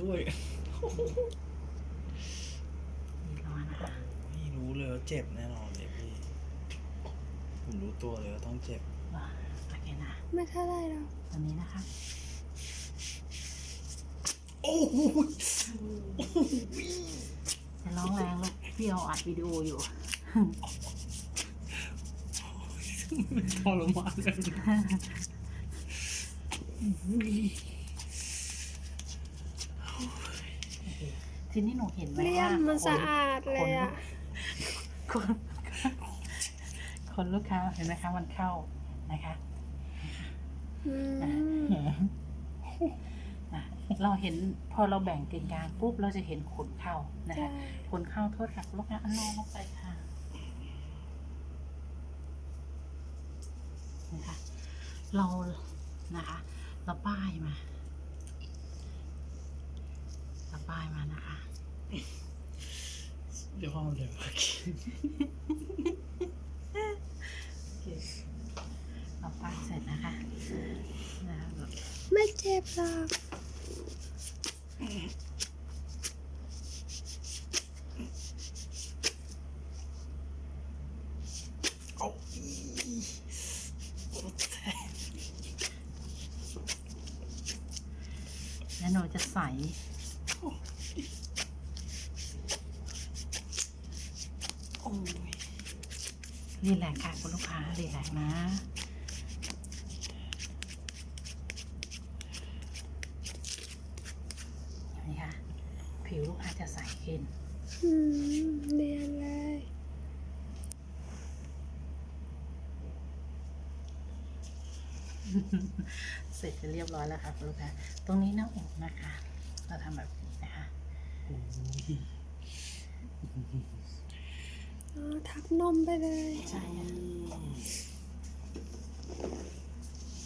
ด้วยมีร้อนนะคะไม่รู้เลยว่าเจ็บแน่นอนเลยพี่ผมรู้ตัวเลยว่าต้องเจ็บว่าโอเคนะ ไม่เท่าไรหรอกตอนนี้นะคะ โอ้โหจะร้องแรงลูกพี่เอาอัดวิดีโออยู่ทรมานเลย ทีนี้หนูเห็นไหมเลี่ยว่ามมันคสะอาดเลยอะคนคนลูกค้าเห็นไหมคะ มันเข้านะคะอืมอะเราเห็นพอเราแบ่งกึ่งกลางปุ๊บเราจะเห็นขนเข้านะใช่คะขนเข้าโทษค่ะลูกค้าอันนอนลงไปค่ะนะคะเรานะคะ เราป้ายมาเรา ป้ายมานะคะ เดี๋ยวพ่อเดี๋ยวโอเคเราป้ายเสร็จนะคะนะคะไม่เจ็บหรอกเอาอีโอ้แสบแล้วหนูจะใส่ โอ้ยรีแลกซ์ค่ะคุณลูกค้ารีแลกซ์นะนี่ค่ะ ผิวลูกค้าจะใสขึ้นอืมเรียนเลยเสร็จจะเรียบร้อยแล้วค่ะคุณลูกค้า ตรงนี้หน้าอกนะคะ เราทำแบบนี้นะคะโอ้ยอ๋อทับนมไปเลยใช่ค่ะ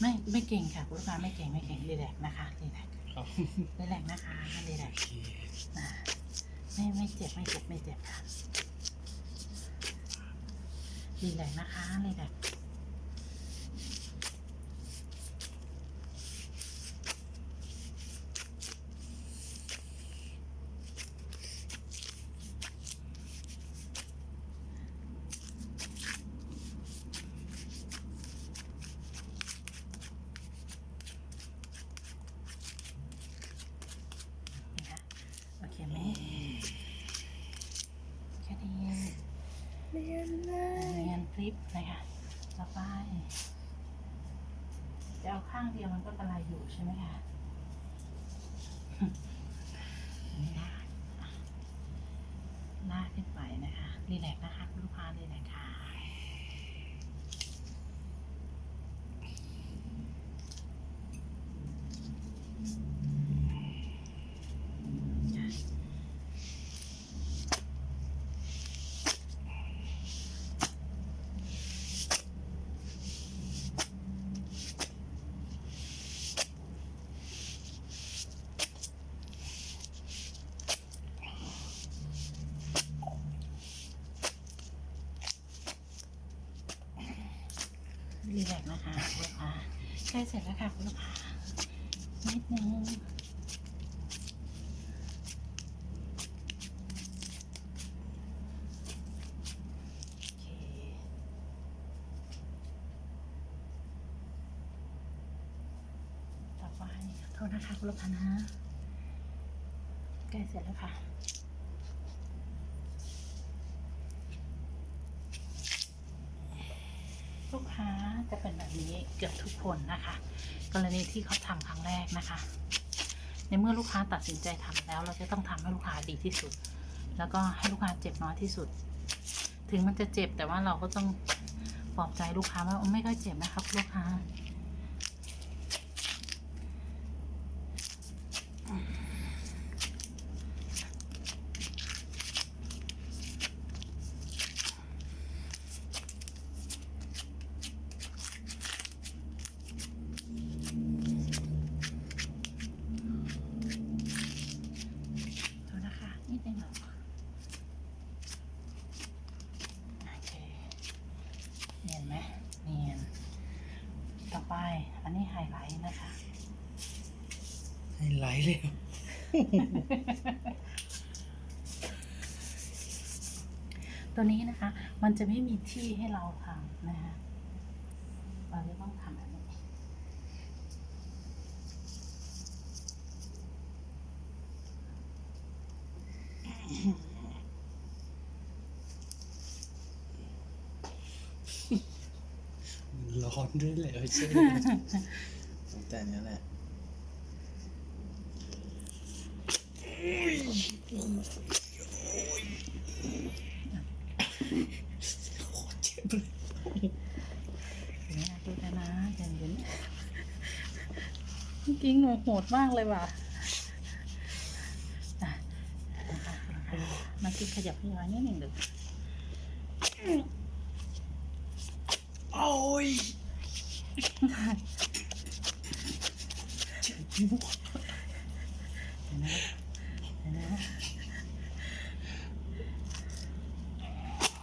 ไม่ไม่เก่งค่ะคุณลูกค้าไม่เก่งไม่เก่งรีแลกซ์นะคะรีแลกซ์ครับ รีแลกซ์นะคะรีแลกโอซ์เคอ่าไม่ไม่เจ็บไม่เจ็บไม่เจ็บค่ะรีแลกซ์นะคะรีแลกซ์ นะคะโอเคไหมแค่นี้ เรียนเลย เรียนคลิปนะคะต่อไป จะเอาข้างเดียวมันก็กระไรอยู่ใช่ไหมคะนี่นะลากขึ้นไปนะคะรีแลกนะคะคุณลูกค้ารีแลกค่ะ รีแลกนะคะคุณลูกค้าใกล้เสร็จแล้วค่ะคุณลูกค้านิดนึงโอเคต่อไปโทษนะคะคุณลูกค้านะใกล้เสร็จแล้วค่ะ ลูกค้าจะ เกือบทุกคนนะคะ กรณีที่เขาทำครั้งแรกนะคะ ในเมื่อลูกค้าตัดสินใจทำแล้ว เราจะต้องทำให้ลูกค้าดีที่สุด แล้วก็ให้ลูกค้าเจ็บน้อยที่สุด ถึงมันจะเจ็บแต่ว่าเราก็ต้องปลอบใจลูกค้าว่าไม่ค่อยเจ็บนะครับลูกค้า ดู นะคะนิดนึงเหรอโอเคเนียนไหมเนียน ต่อไป อันนี้ไฮไลท์นะคะ ไฮไลท์เลยเหรอตัวนี้นะคะ มันจะไม่มีที่ให้เราทำนะคะ เราจะต้องทำแบบนี้ ร้ อนด้วยแหละไม่ใช่แต่เนี้ยแหละโคตรเจ็บเลยอย่างนี้นะดูนะนะเย็นเย็นจริงๆหนูโหดมากเลยว่ะอะนะคะมาคิดขยับขยายนิดหนึ่งเดี๋ยวโอ้ย เจ็บมากเดี๋ยวนะเดี๋ยวนะ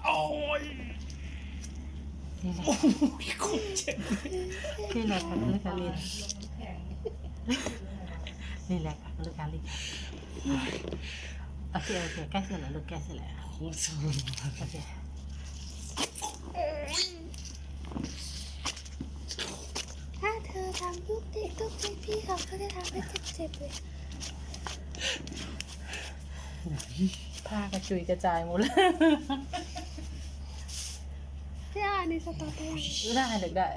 โอ้ยนี่แหละโอ้ยโคตร เธอทำลูกเด็กต้องเด็กพี่เขาเขาจะทำให้เจ็บๆเลยผ้ากระจุยกระจายหมดเลยพี่อ่านในสตอรี่ได้เด็กได้